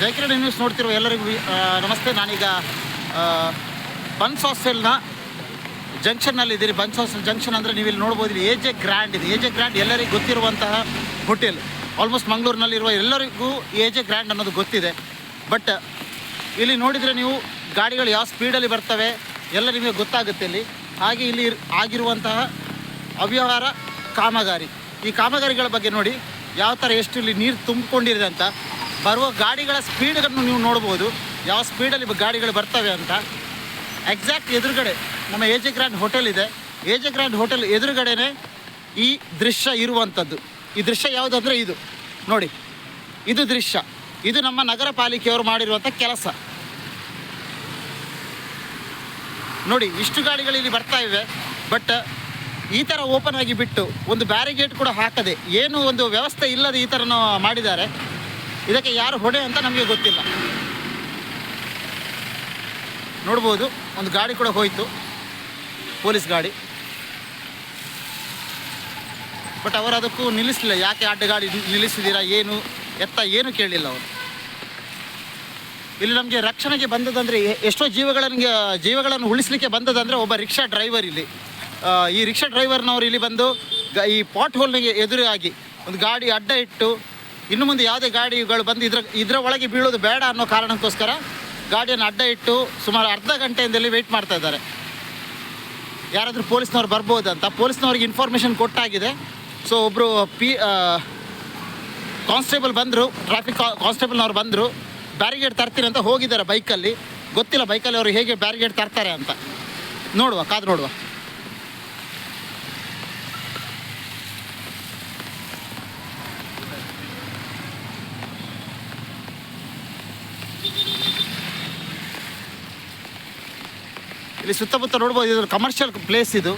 ಜಯಕಿರಣ್ news ನೋಡ್ತಿರುವ ಎಲ್ಲರಿಗೂ ನಮಸ್ತೆ. ನಾನೀಗ ಬನ್ಸ್ ಹಾಸ್ಟೆಲ್ನ ಜಂಕ್ಷನ್ನಲ್ಲಿ ಇದ್ದೀರಿ. ಬನ್ಸ್ ಹಾಸ್ಟೆಲ್ ಜಂಕ್ಷನ್ ಅಂದರೆ ನೀವು ಇಲ್ಲಿ ನೋಡ್ಬೋದು ಇಲ್ಲಿ ಎ ಜೆ ಗ್ರ್ಯಾಂಡ್ ಇದೆ. ಎ ಜೆ ಗ್ರ್ಯಾಂಡ್ ಎಲ್ಲರಿಗೂ ಗೊತ್ತಿರುವಂತಹ ಹೋಟೆಲ್ ಆಲ್ಮೋಸ್ಟ್ ಮಂಗಳೂರಿನಲ್ಲಿರುವ ಎಲ್ಲರಿಗೂ ಎ ಜೆ ಗ್ರ್ಯಾಂಡ್ ಅನ್ನೋದು ಗೊತ್ತಿದೆ. ಬಟ್ ಇಲ್ಲಿ ನೋಡಿದರೆ ನೀವು ಗಾಡಿಗಳು ಯಾವ ಸ್ಪೀಡಲ್ಲಿ ಬರ್ತವೆ ಎಲ್ಲ ನಿಮಗೆ ಗೊತ್ತಾಗುತ್ತೆ ಇಲ್ಲಿ. ಹಾಗೆ ಇಲ್ಲಿ ಆಗಿರುವಂತಹ ಅವ್ಯವಹಾರ ಕಾಮಗಾರಿ. ಈ ಕಾಮಗಾರಿಗಳ ಬಗ್ಗೆ ನೋಡಿ, ಯಾವ ಥರ ಎಷ್ಟು ಇಲ್ಲಿ ನೀರು ತುಂಬಿಕೊಂಡಿದೆ ಅಂತ. ಬರುವ ಗಾಡಿಗಳ ಸ್ಪೀಡ್ಗಳನ್ನು ನೀವು ನೋಡ್ಬೋದು. ಯಾವ ಸ್ಪೀಡಲ್ಲಿ ಗಾಡಿಗಳು ಬರ್ತವೆ ಅಂತ. ಎಕ್ಸಾಕ್ಟ್ ಎದುರುಗಡೆ ನಮ್ಮ ಎ ಜೆ ಗ್ರ್ಯಾಂಡ್ ಹೋಟೆಲ್ ಇದೆ. ಎ ಜೆ ಗ್ರ್ಯಾಂಡ್ ಹೋಟೆಲ್ ಎದುರುಗಡೆನೇ ಈ ದೃಶ್ಯ ಇರುವಂಥದ್ದು. ಈ ದೃಶ್ಯ ಯಾವುದಂದರೆ ಇದು. ನೋಡಿ, ಇದು ದೃಶ್ಯ. ಇದು ನಮ್ಮ ನಗರ ಪಾಲಿಕೆಯವರು ಮಾಡಿರುವಂಥ ಕೆಲಸ. ನೋಡಿ, ಇಷ್ಟು ಗಾಡಿಗಳು ಇಲ್ಲಿ ಬರ್ತಾ ಇವೆ. ಬಟ್ ಈ ಥರ ಓಪನ್ ಆಗಿ ಬಿಟ್ಟು ಒಂದು ಬ್ಯಾರಿಗೇಟ್ ಕೂಡ ಹಾಕದೆ, ಏನು ಒಂದು ವ್ಯವಸ್ಥೆ ಇಲ್ಲದೆ ಈ ಥರನೂ ಮಾಡಿದ್ದಾರೆ. ಇದಕ್ಕೆ ಯಾರು ಹೊಡೆ ಅಂತ ನಮಗೆ ಗೊತ್ತಿಲ್ಲ. ನೋಡ್ಬೋದು, ಒಂದು ಗಾಡಿ ಕೂಡ ಹೋಯಿತು, ಪೊಲೀಸ್ ಗಾಡಿ. ಬಟ್ ಅವರು ಅದಕ್ಕೂ ನಿಲ್ಲಿಸಲಿಲ್ಲ, ಯಾಕೆ ಅಡ್ಡ ಗಾಡಿ ನಿಲ್ಲಿಸಿದ್ದೀರಾ, ಏನು, ಎತ್ತ ಏನು ಕೇಳಲಿಲ್ಲ ಅವರು. ಇಲ್ಲಿ ನಮಗೆ ರಕ್ಷಣೆಗೆ ಬಂದದಂದರೆ ಎಷ್ಟೋ ಜೀವಗಳನ್ನು ಜೀವಗಳನ್ನು ಉಳಿಸ್ಲಿಕ್ಕೆ ಬಂದದಂದರೆ ಒಬ್ಬ ರಿಕ್ಷಾ ಡ್ರೈವರ್ ಇಲ್ಲಿ. ಈ ರಿಕ್ಷಾ ಡ್ರೈವರ್ನವರು ಇಲ್ಲಿ ಬಂದು ಈ ಪಾಟ್ ಹೋಲ್ನಿಗೆ ಎದುರಾಗಿ ಒಂದು ಗಾಡಿ ಅಡ್ಡ ಇಟ್ಟು ಇನ್ನು ಮುಂದೆ ಯಾವುದೇ ಗಾಡಿಗಳು ಬಂದು ಇದ್ರ ಇದರ ಒಳಗೆ ಬೀಳೋದು ಬೇಡ ಅನ್ನೋ ಕಾರಣಕ್ಕೋಸ್ಕರ ಗಾಡಿಯನ್ನು ಅಡ್ಡ ಇಟ್ಟು ಸುಮಾರು ಅರ್ಧ ಗಂಟೆಯಿಂದಲೇ ವೆಯ್ಟ್ ಮಾಡ್ತಾ ಇದ್ದಾರೆ. ಯಾರಾದರೂ ಪೊಲೀಸ್ನವ್ರು ಬರ್ಬೋದಂತ? ಪೊಲೀಸ್ನವ್ರಿಗೆ ಇನ್ಫಾರ್ಮೇಷನ್ ಕೊಟ್ಟಾಗಿದೆ. ಸೊ ಒಬ್ಬರು ಪಿ ಕಾನ್ಸ್ಟೇಬಲ್ ಬಂದರು ಟ್ರಾಫಿಕ್ ಕಾನ್ಸ್ಟೇಬಲ್ನವ್ರು ಬಂದರು ಬ್ಯಾರಿಗೇಡ್ ತರ್ತೀನಿ ಅಂತ ಹೋಗಿದ್ದಾರೆ ಬೈಕಲ್ಲಿ ಗೊತ್ತಿಲ್ಲ ಬೈಕಲ್ಲಿ ಅವರು ಹೇಗೆ ಬ್ಯಾರಿಗೇಡ್ ತರ್ತಾರೆ ಅಂತ. ನೋಡುವ, ಕಾದು ನೋಡುವ. ಇಲ್ಲಿ ಸುತ್ತಮುತ್ತ ನೋಡ್ಬೋದು ಇದು ಕಮರ್ಷಿಯಲ್ ಪ್ಲೇಸ್ ಇದು.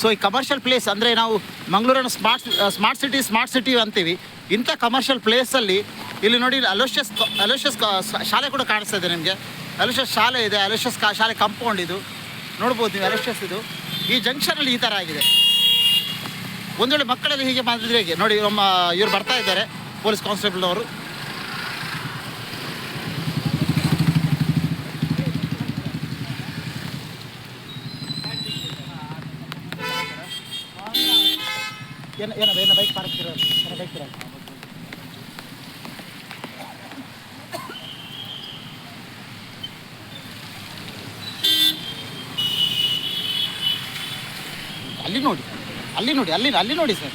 ಸೊ ಈ ಕಮರ್ಷಿಯಲ್ ಪ್ಲೇಸ್ ಅಂದರೆ ನಾವು ಮಂಗಳೂರನ್ನು smart smart city smart city ಅಂತೀವಿ. ಇಂಥ ಕಮರ್ಷಿಯಲ್ ಪ್ಲೇಸಲ್ಲಿ ಇಲ್ಲಿ ನೋಡಿ ಅಲೋಷಿಯಸ್ ಅಲೋಷಿಯಸ್ ಶಾಲೆ ಕೂಡ ಕಾಣಿಸ್ತಾ ಇದೆ ನಿಮಗೆ. ಅಲೋಷಿಯಸ್ ಶಾಲೆ ಇದೆ ಅಲೋಷಿಯಸ್ ಶಾಲೆ ಕಂಪೌಂಡ್ ಇದು. ನೋಡ್ಬೋದು ನೀವು ಅಲೋಷಿಯಸ್ ಇದು. ಈ ಜಂಕ್ಷನಲ್ಲಿ ಈ ಥರ ಆಗಿದೆ. ಒಂದು ವೇಳೆ ಮಕ್ಕಳಲ್ಲಿ ಹೀಗೆ ಮಾಡಿದ್ರೆ ಹೇಗೆ? ನೋಡಿ, ನಮ್ಮ, ಇವ್ರು ಬರ್ತಾ ಇದ್ದಾರೆ ಪೊಲೀಸ್ ಕಾನ್ಸ್ಟೇಬಲ್ ಏನ ಏನ ಏನೋ ಬೈಕ್ ಪಾರ್ಕ್ ಇರೋದು, ಏನ ಬೈಕ್ ಇರೋದು? ಅಲ್ಲಿ ನೋಡಿ ಅಲ್ಲಿ ನೋಡಿ, ಅಲ್ಲಿ ಅಲ್ಲಿ ನೋಡಿ ಸರ್.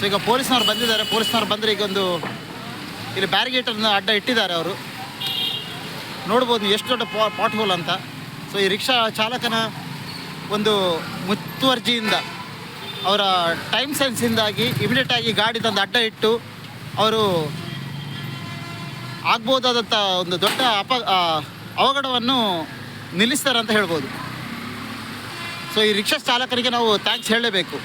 ಸೊ ಈಗ ಪೊಲೀಸ್ನವ್ರು ಬಂದಿದ್ದಾರೆ. ಪೊಲೀಸ್ನವ್ರು ಬಂದರೆ ಈಗ ಒಂದು ಇಲ್ಲಿ ಬ್ಯಾರಿಗೇಟನ್ನು ಅಡ್ಡ ಇಟ್ಟಿದ್ದಾರೆ ಅವರು. ನೋಡ್ಬೋದು ಎಷ್ಟು ದೊಡ್ಡ ಪಾಟ್ ಹೋಲ್ ಅಂತ. ಸೊ ಈ ರಿಕ್ಷಾ ಚಾಲಕನ ಒಂದು ಮುತುವರ್ಜಿಯಿಂದ ಅವರ ಟೈಮ್ ಸೆನ್ಸಿಂದಾಗಿ ಇಮಿಡಿಯೇಟ್ ಆಗಿ ಗಾಡಿ ತಂದು ಅಡ್ಡ ಇಟ್ಟು, ಅವರು ಆಗ್ಬೋದಾದಂಥ ಒಂದು ದೊಡ್ಡ ಅಪ ಅವಘಡವನ್ನು ನಿಲ್ಲಿಸ್ತಾರೆ ಅಂತ ಹೇಳ್ಬೋದು. ಸೊ ಈ ರಿಕ್ಷಾ ಚಾಲಕರಿಗೆ ನಾವು ಥ್ಯಾಂಕ್ಸ್ ಹೇಳಲೇಬೇಕು.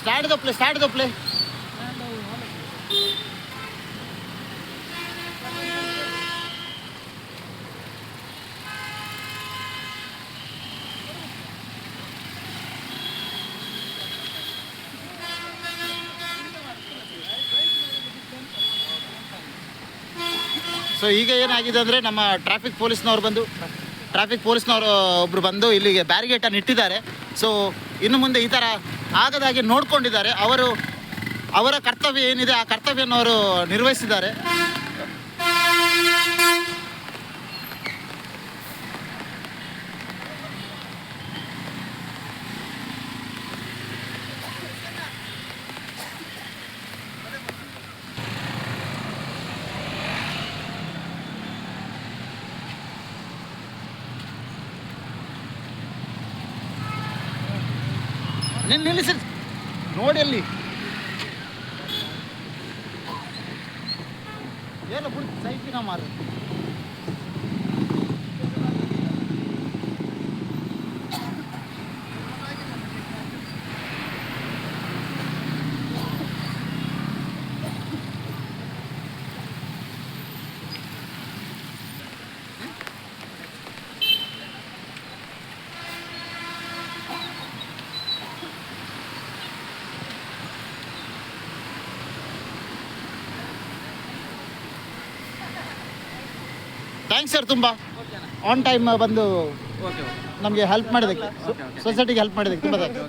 Start the start the so ಈಗ ಏನಾಗಿದೆ ಅಂದರೆ ನಮ್ಮ ಟ್ರಾಫಿಕ್ ಪೊಲೀಸ್ನವ್ರು ಬಂದು ಟ್ರಾಫಿಕ್ ಪೊಲೀಸ್ನವರು ಒಬ್ಬರು ಬಂದು ಇಲ್ಲಿಗೆ ಬ್ಯಾರಿಗೇಟನ್ನು ಇಟ್ಟಿದ್ದಾರೆ. ಸೊ ಇನ್ನು ಮುಂದೆ ಈ ಥರ ಆಗದಾಗೆ ನೋಡ್ಕೊಂಡಿದ್ದಾರೆ. ಅವರು ಅವರ ಕರ್ತವ್ಯ ಏನಿದೆ ಆ ಕರ್ತವ್ಯವನ್ನು ಅವರು ನಿರ್ವಹಿಸಿದ್ದಾರೆ. ನಿನ್ನ ನಿಲ್ಲಿಸಿ. ನೋಡಿ ಅಲ್ಲಿ. ಏನು ಸೈಕಿನ ಮಾರು. ಥ್ಯಾಂಕ್ಸ್ ಸರ್ ತುಂಬ. ಆನ್ ಟೈಮ್ ಬಂದು ನಮಗೆ ಹೆಲ್ಪ್ ಮಾಡಿದ್ದಕ್ಕೆ. ಓಕೆ ಸೊಸೈಟಿಗೆ ಹೆಲ್ಪ್ ಮಾಡಿದ್ದಕ್ಕೆ. ತುಂಬ ಥ್ಯಾಂಕ್ಸ್